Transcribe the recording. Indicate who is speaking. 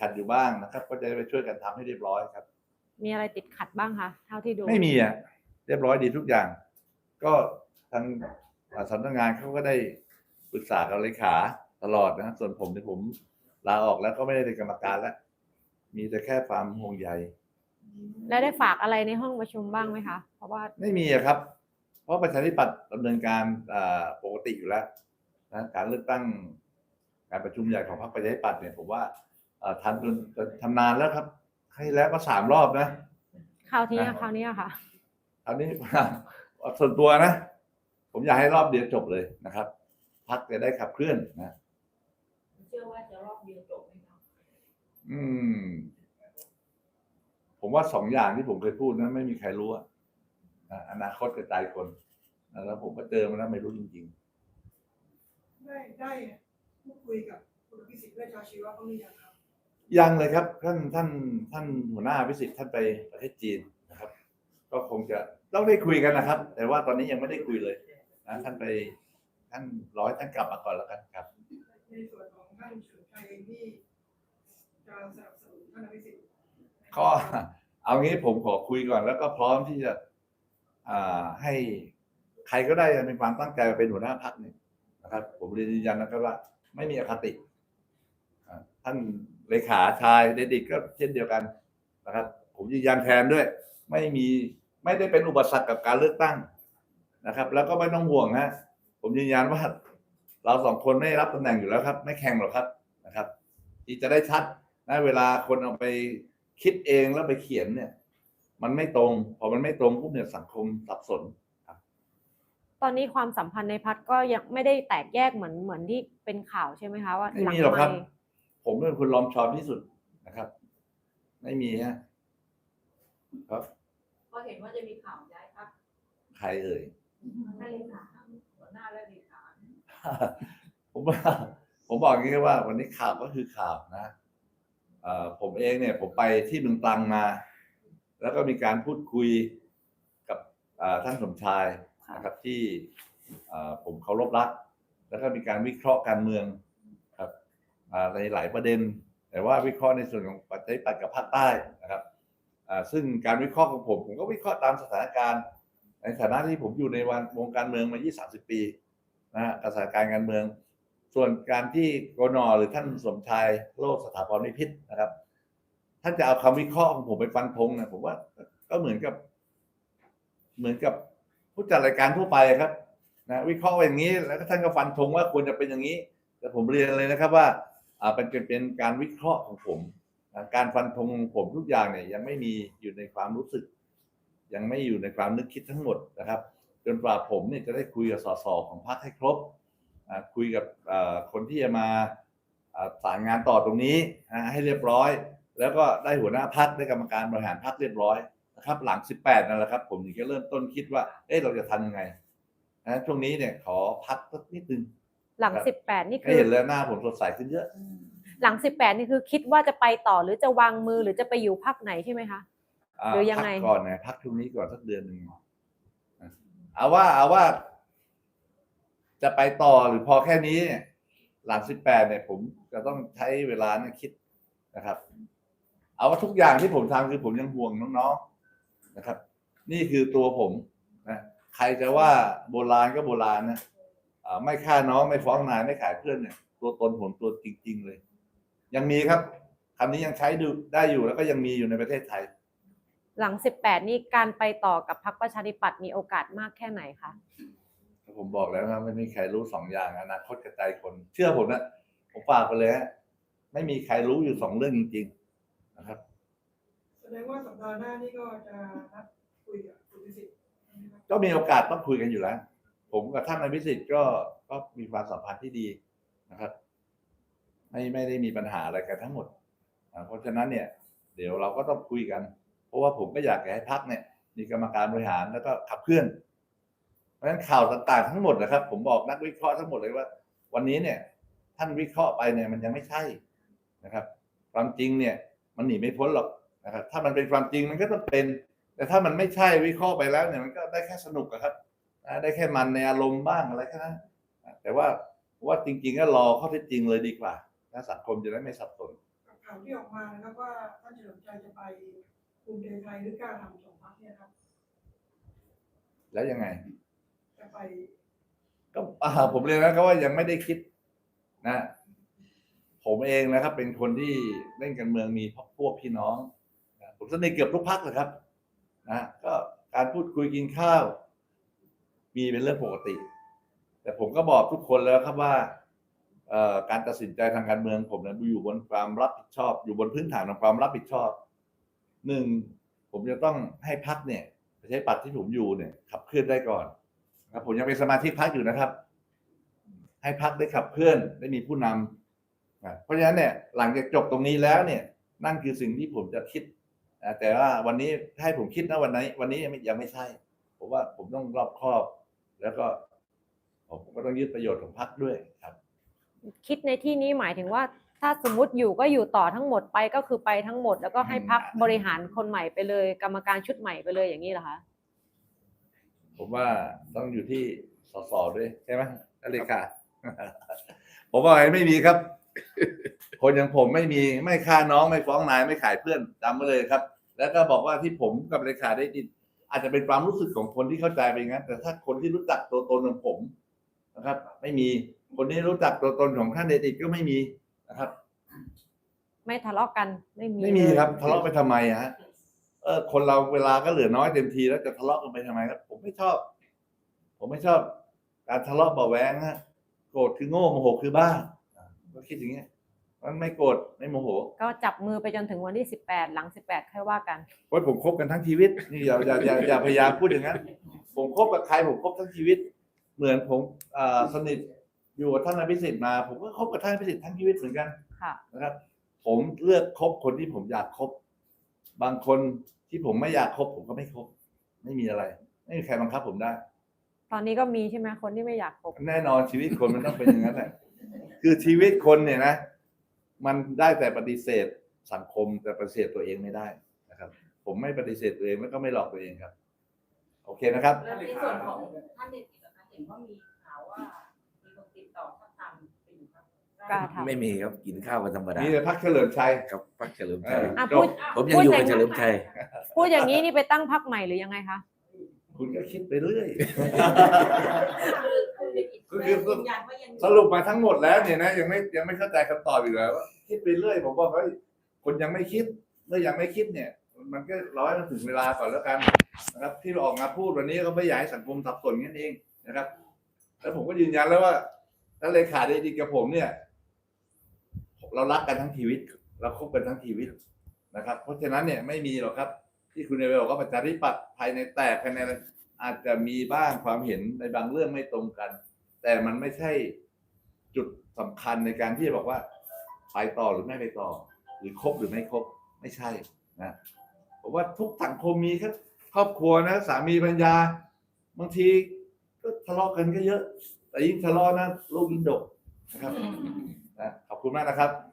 Speaker 1: ขัดอยู่บ้างนะครับ ก็จะไปช่วยกันทำให้เรียบร้อยครับ
Speaker 2: มีอะไรติดขัดบ้างคะเท่าที่ดู
Speaker 1: ไม่มีอะเรียบร้อยดีทุกอย่าง ก็ทางอ่าสำนักงานเขาก็ได้ปรึกษากับเลขาตลอดนะส่วนผมที่ยผมลาออกแล้วก็ไม่ได้เป็นกรรมการแล้ว มีแต่แค่ความห่วงใย
Speaker 2: แล้วได้ฝากอะไรในห้องประชุมบ้างไหมคะ เพราะว่า
Speaker 1: ไม่มีอะครับ เพราะประชาธิปัตย์ดำเนินการอ่าปกติอยู่แล้วนะการเลือกตั้งการประชุมใหญ่ของพรรคประชาธิปัตย์เนี่ยผมว่าอ่า ทำจนจนทำนานแล้วครับให้แล้วก็สามรอบนะ
Speaker 2: คราวนี้
Speaker 1: อ่า
Speaker 2: คราวนี้อะค่ะ
Speaker 1: คราวนี้ส่วนตัวนะ ผมอยากให้รอบเดียวจบเลยนะครับพักจะได้ขับเคลื่อนนะ
Speaker 3: เชื่อว่าจะรอบเดียวจบไหมครับ
Speaker 1: อืม ผมว่าสองอย่างที่ผมเคยพูดนะไม่มีใครรู้อะนะอนาคตกระจายคนนะแล้วผมก็เจอมาแล้วไม่รู้จริง
Speaker 4: ได้ได้พูดคุยกับคุณอภิสิทธิ์เวชชาชีวะเขาหรือยังครับ
Speaker 1: ๆ ยังเลยครับ ท่านท่านท่านหัวหน้าพิสิทธิ์ท่านไปประเทศจีนนะครับ ก็คงจะต้องได้คุยกันนะครับ แต่ว่าตอนนี้ยังไม่ได้คุยเลยนะท่านไปท่านร้อยท่านกลับมาก่อนแล้วกันครับ
Speaker 4: ในส่วนของท่านเฉลิมชัยเองที่จะสนับสนุนท่านอภิสิทธิ์
Speaker 1: ก็เอางี้ผมขอคุยก่อนแล้วก็พร้อมที่จะอ่าให้ใครก็ได้มีความตั้งใจเป็นหัวหน้าพรรคเนี่ยนะครับ ผมเรียนยืนยันนะครับว่า ไม่มีอคติท่าน เลขาชายเดดิกก็เช่นเดียวกันนะครับ ผมยืนยันแทนด้วย ไม่มีไม่ได้เป็นอุปสรรคกับการเลือกตั้งนะครับ แล้วก็ไม่ต้องห่วงฮะผมยืนยันว่า เราสองคนไม่รับตำแหน่งอยู่แล้วครับ ไม่แข่งหรอกครับนะครับ ที่จะได้ชัดนะเวลาคนเอาไปคิดเองแล้วไปเขียนเนี่ย มันไม่ตรง พอมันไม่ตรงปุ๊บเนี่ยสังคมสับสน
Speaker 2: ตอนนี้ความสัมพันธ์ในพักก็ยังไม่ได้แตกแยกเหมือนเหมือนที่เป็นข่าวใช่ไหมคะว่า
Speaker 1: ไม่
Speaker 2: หลัง
Speaker 1: มีหรอกครับ
Speaker 2: ไมค์
Speaker 1: ผมเป็นคนลอมชอมที่สุดนะครับ ไม่มีฮะครับ
Speaker 3: ก็เห็นว่าจะมีข่าวย้ายพัก
Speaker 1: ใครเอ่ย
Speaker 3: ให้เลขาหัวหน้าและเลขา
Speaker 1: ผมว่าผมบอกอย่างนี้ว่า วันนี้ข่าวก็คือข่าวนะเอ่อผมเองเนี่ย ผมไปที่เมืองตรังมา แล้วก็มีการพูดคุยกับเอ่อท่านสมชายนะครับที่เอ่อผมเคารพรัก แล้วก็มีการวิเคราะห์การเมืองครับอ่า ในหลายประเด็น แต่ว่าวิเคราะห์ในส่วนของปัจจัยปัดกับภาคใต้นะครับซึ่งการวิเคราะห์ของผม ผมก็วิเคราะห์ตามสถานการณ์ ในฐานะที่ผมอยู่ในวันวงการเมืองมา 20-30 ปีนะฮะกับสถานการณ์การเมือง ส่วนการที่กนหรือท่านสมชายโลกสถาพรนิพิษนะครับ ท่านจะเอาคำวิเคราะห์ของผมไปฟันธงนี่ยผมว่าก็เหมือนกับ เหมือนกับผู้จัดรายการทั่วไปครับนะวิเคราะห์อย่างนี้แล้วก็ท่านก็ฟันธงว่าควรจะเป็นอย่างนี้ แต่ผมเรียนเลยนะครับว่า อ่าเป็นเป็นเป็นการวิเคราะห์ของผมนะการฟันธงของผมทุกอย่างเนี่ยยังไม่มีอยู่ในความรู้สึก ยังไม่อยู่ในความนึกคิดทั้งหมดนะครับ จนกว่าผมเนี่ยจะได้คุยกับสสของพรรคให้ครบอ่าคุยกับอ่าคนที่จะมาอ่าสารงานต่อตรงนี้นะให้เรียบร้อย แล้วก็ได้หัวหน้าพักได้กรรมการบริหารพักเรียบร้อยนะครับ หลัง 18 นั่นแหละครับ ผมถึงจะเริ่มต้นคิดว่า เอ๊ะเราจะทำยังไงนะช่วงนี้เนี่ยขอพักสักนิดนึง
Speaker 2: หลัง
Speaker 1: ครับ
Speaker 2: สิบแปดนี่
Speaker 1: ให้
Speaker 2: คือ
Speaker 1: เห็นแล้วหน้าผมสดใสขึ้นเยอะ
Speaker 2: หลังสิบแปดนี่คือคิดว่าจะไปต่อหรือจะวางมือหรือจะไปอยู่พักไหนใช่ไหมคะาหรือยังไง
Speaker 1: พักก่อนนะพักช่วงนี้ก่อนสักเดือนหนึ่งนะเอาว่าเอาว่า จะไปต่อหรือพอแค่นี้เนี่ยหลังสิบแปดเนี่ย ผมจะต้องใช้เวลานะคิดนะครับ เอาว่าทุกอย่างที่ผมทำคือผมยังห่วงน้องๆนะครับ นี่คือตัวผมนะใครจะว่าโบราณก็โบราณนะอ่าไม่ฆ่าน้องไม่ฟ้องนายไม่ขายเพื่อนเนี่ยตัวตนผมตัวจริง ๆ เลย ยังมีครับคำนี้ยังใช้ดูได้อยู่แล้วก็ยังมีอยู่ในประเทศไทย
Speaker 2: หลังสิบแปดนี่การไปต่อกับพักประชาธิปัตย์มีโอกาสมากแค่ไหนคะ
Speaker 1: ผมบอกแล้วนะไม่มีใครรู้สองอย่างอนาคตกระจายคน เชื่อผมนะผมฝากไปเลยฮะไม่มีใครรู้อยู่สองเรื่องจริง ๆ นะครับ
Speaker 4: แสดงว่าสัปดาห์หน้านี่ก็จะนัดคุยกับคุณอภิสิทธิ์ใช่ไหมครับ
Speaker 1: ก็มีโอกาสต้องคุยกันอยู่แล้ว ผมกับท่านนายพิสิทธิ์ก็ก็มีความสัมพันธ์ที่ดีนะครับ ไม่ไม่ได้มีปัญหาอะไรกันทั้งหมด เพราะฉะนั้นเนี่ย เดี๋ยวเราก็ต้องคุยกัน เพราะว่าผมก็อยากให้พักเนี่ย มีกรรมการบริหารแล้วก็ขับเคลื่อน เพราะฉะนั้นข่าวต่างๆทั้งหมดนะครับ ผมบอกนักวิเคราะห์ทั้งหมดเลยว่า วันนี้เนี่ย ท่านวิเคราะห์ไปเนี่ยมันยังไม่ใช่นะครับ ความจริงเนี่ย มันหนีไม่พ้นหรอกนะครับ ถ้ามันเป็นความจริงมันก็ต้องเป็น แต่ถ้ามันไม่ใช่วิเคราะห์ไปแล้วเนี่ยมันก็ได้แค่สนุกครับได้แค่มันในอารมณ์บ้างอะไรแค่นั้นแต่ว่าว่าจริง ๆ ก็รอข้อเท็จจริงเลยดีกว่า นะสังคมจะได้ไม่สับสน
Speaker 4: กับใครข่าวที่ออกมานะครับว่าท่านเฉลิมชัยจะไปภูมิใจไทยหรือกล้าทำสองพักเนี่ยครับ
Speaker 1: แล้วยังไง
Speaker 4: จะไป
Speaker 1: ก็อ่าผมเรียนนะครับว่ายังไม่ได้คิดนะ ผมเองนะครับ เป็นคนที่เล่นการเมืองมีพวกพี่น้องนะผมสนิทเกือบทุกพักเลยครับนะก็การพูดคุยกินข้าว มีเป็นเรื่องปกติ แต่ผมก็บอกทุกคนแล้วครับว่าเอ่อ การตัดสินใจทางการเมืองผมเนี่ยอยู่บนความรับผิดชอบ อยู่บนพื้นฐานของความรับผิดชอบหนึ่งผมจะต้องให้พักเนี่ยประชาธิปัตย์ที่ผมอยู่เนี่ย ขับเคลื่อนได้ก่อนครับผมยังเป็นสมาชิกพักอยู่นะครับ ให้พักได้ขับเคลื่อนได้มีผู้นำนะเพราะฉะนั้นเนี่ยหลังจากจบตรงนี้แล้วเนี่ย นั่นคือสิ่งที่ผมจะคิดแต่ว่าวันนี้ให้ผมคิดนะวันนี้ วันนี้ยังไม่ยังไม่ใช่ผมว่าผมต้องรอบคอบ แล้วก็ ผมก็ต้องยึดประโยชน์ของพรรคด้วยครับ
Speaker 2: คิดในที่นี้หมายถึงว่า ถ้าสมมติอยู่ก็อยู่ต่อทั้งหมดไปก็คือไปทั้งหมด แล้วก็ให้พักบริหารคนใหม่ไปเลย กรรมการชุดใหม่ไปเลยอย่างนี้เหรอคะ
Speaker 1: ผมว่าต้องอยู่ที่สสด้วยใช่ไหมท่านเลขาผมว่าไม่มีครับ คนอย่างผมไม่มีไม่ฆ่าน้องไม่ฟ้องนายไม่ขายเพื่อนจำไว้เลยครับ แล้วก็บอกว่าที่ผมกับเลขาได้ดินอาจจะเป็นความรู้สึกของคนที่เข้าใจไปอย่างนั้นแต่ถ้าคนที่รู้จักตัวตนของผมนะครับ ไม่มี คนที่รู้จักตัวตนของท่านเดดิตก็ไม่มีนะครับ
Speaker 2: ไม่ทะเลาะกันไม่มี
Speaker 1: ไม่มี
Speaker 2: เลย
Speaker 1: ครับทะเลาะไปทำไมอะฮะเออคนเราเวลาก็เหลือน้อยเต็มทีแล้วจะทะเลาะกันไปทำไมครับ ผมไม่ชอบ ผมไม่ชอบ การทะเลาะเบาะแวงฮะโกรธคือโง่โมโหคือบ้าอะก็คิดอย่างเงี้ยมันไม่โกรธไม่โมโห
Speaker 2: ก็จับมือไปจนถึงวันที่สิบแปดหลังสิบแปดค่อยว่ากัน
Speaker 1: เพราะผมคบกันทั้งชีวิตนี่อย่าอย่าอย่าอย่าพยายามพูดอย่างนั้นผมคบกับใครผมคบทั้งชีวิต เหมือนผมเอ่อสนิท อยู่กับท่านอภิสิทธิ์มา ผมก็คบกับท่านอภิสิทธิ์ทั้งชีวิตเหมือนกัน
Speaker 2: ค่ะ
Speaker 1: นะครับ ผมเลือกคบคนที่ผมอยากคบบางคนที่ผมไม่อยากคบผมก็ไม่คบ ไม่มีอะไร ไม่มีใครบังคับผมได้
Speaker 2: ตอนนี้ก็มีใช่ไหมคนที่ไม่อยากคบ
Speaker 1: แน่นอนชีวิตคนมันต้องเป็นอย่างนั้นแหละ คือชีวิตคนเนี่ยนะ มันได้แต่ปฏิเสธสังคมแต่ปฏิเสธตัวเองไม่ได้นะครับ ผมไม่ปฏิเสธตัวเองแล้วก็ไม่หลอกตัวเองครับ โอเคนะครับ
Speaker 3: แล้วในส่วนของท่านเด็กกิจนะคะเห็นว่ามีข่าวว่ามีคนติดต่อทักทามไปอยู่ครับ
Speaker 2: กล้าทำ
Speaker 5: ไม่มีครับกินข้าวกันธรรมดา
Speaker 1: นี่แต่พักเฉลิมชัย
Speaker 5: ครับพักเฉลิม
Speaker 1: เอ
Speaker 5: ชัย
Speaker 1: อ
Speaker 2: อะ
Speaker 1: จ
Speaker 2: พู
Speaker 1: บ
Speaker 2: ด
Speaker 5: ผมยังอยู่กับเฉลิมชัย
Speaker 2: พูดอย่างนี้นี่ไปตั้งพักใหม่หรือยังไงคะ
Speaker 1: คุณก็คิดไปเรื่อย
Speaker 3: คือคือยืนยันว่ายัง
Speaker 1: สรุปมาทั้งหมดแล้วเนี่ยนะยังไม่ยังไม่เข้าใจคำตอบอีกแล้วว่าคิดไปเรื่อยผมบอกว่าเฮ้ยคนยังไม่คิดเมื่อยังไม่คิดเนี่ย มันก็ร้อยมันถึงเวลาก่อนแล้วกันนะครับ ที่เราออกมาพูดวันนี้ก็ไม่อยากให้สังคมสับสนกันเองนะครับ แล้วผมก็ยืนยันแล้วว่าถ้าเลขาได้ดีกับผมเนี่ย เรารักกันทั้งชีวิต เราคบกันทั้งชีวิตนะครับ เพราะฉะนั้นเนี่ยไม่มีหรอกครับ ที่คุณเอเวลบอกว่าประชาธิปัตย์ภายในแตกภายในอะไรอาจจะมีบ้างความเห็นในบางเรื่องไม่ตรงกัน แต่มันไม่ใช่จุดสำคัญในการที่จะบอกว่าไปต่อหรือไม่ไปต่อ หรือคบหรือไม่คบไม่ใช่นะผมว่าทุกสังคมมีครับครอบครัวนะ สามีปัญญา บางทีก็ทะเลาะกันก็เยอะ แต่ยิ่งทะเลาะนะลูกยิ่งดกนะครับ คุณมากนะครับ